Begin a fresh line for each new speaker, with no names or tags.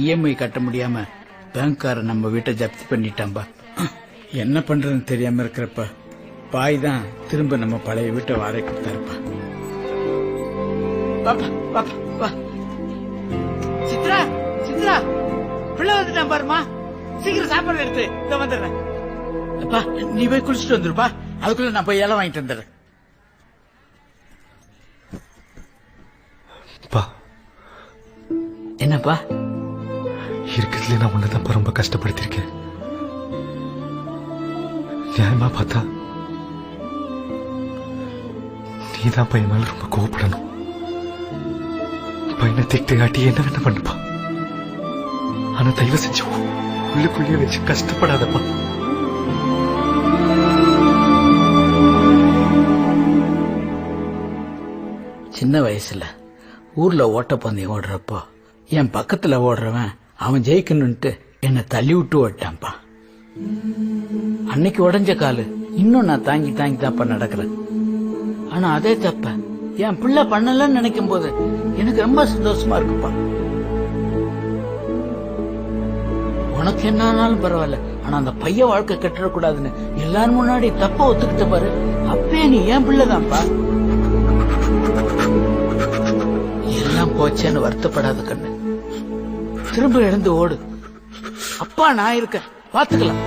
EMI கட்ட முடியாம பேங்க்காரன் நம்ம வீட்டை ஜப்தி பண்ணிட்டான்பா. என்ன பண்றதுன்னு தெரியாம இருக்கிறப்ப பாய் தான் திரும்ப நம்ம பழைய வீட்டை வாடகை கொடுத்தாருப்பா. பாப்பா பாப்பா வா. சித்ரா சித்ரா பிள்ளை வந்துட்டான் பாருமா சீக்கிரம் சாப்பாடு எடுத்து இந்த வந்துடுறேன். அப்பா நீ போய் குளிச்சுட்டு வந்துருப்பா. அதுக்குள்ள நான் போய் இலை வாங்கிட்டு வந்துடுறேன்.
பா.
என்னப்பா?
இருக்கிறதுல நான் உன்னதான் ரொம்ப கஷ்டப்படுத்திருக்கேன் நியாயமா பார்த்தா நீதான் பையன் மேல ரொம்ப கோவப்படணும். பையனை திட்டு காட்டி என்ன வேணா பண்ணுப்பா. ஆனா தயவு செஞ்சு உள்ளுக்குள்ளேயே வச்சு கஷ்டப்படாதப்பா.
சின்ன வயசுல ஊர்ல ஓட்டப்பந்தயம் ஓடுறப்போ என் பக்கத்துல ஓடுறவன் அவன் ஜெயிக்கணும்ட்டு என்னை தள்ளி விட்டு ஓட்டான்ப்பா அன்னைக்கு உடஞ்ச காலு இன்னும் நான் தாங்கி தாங்கி தான்ப்பா நடக்கிறேன். ஆனா அதே தப்ப என் பிள்ளை பண்ணலன்னு நினைக்கும் போது எனக்கு ரொம்ப சந்தோஷமா இருக்குப்பா. உனக்கு என்ன ஆனாலும் பரவாயில்ல ஆனா அந்த பையன் வாழ்க்கை கட்டிடக்கூடாதுன்னு எல்லாரும் முன்னாடி தப்ப ஒத்துக்கிட்ட பாரு. அப்பே நீ என் பிள்ளைதான்ப்பா. எல்லாம் போச்சேன்னு வருத்தப்படாத கண்ணு. திரும்ப எழுந்து ஓடு. அப்பா நான் இருக்கேன். பாத்துக்கலாம்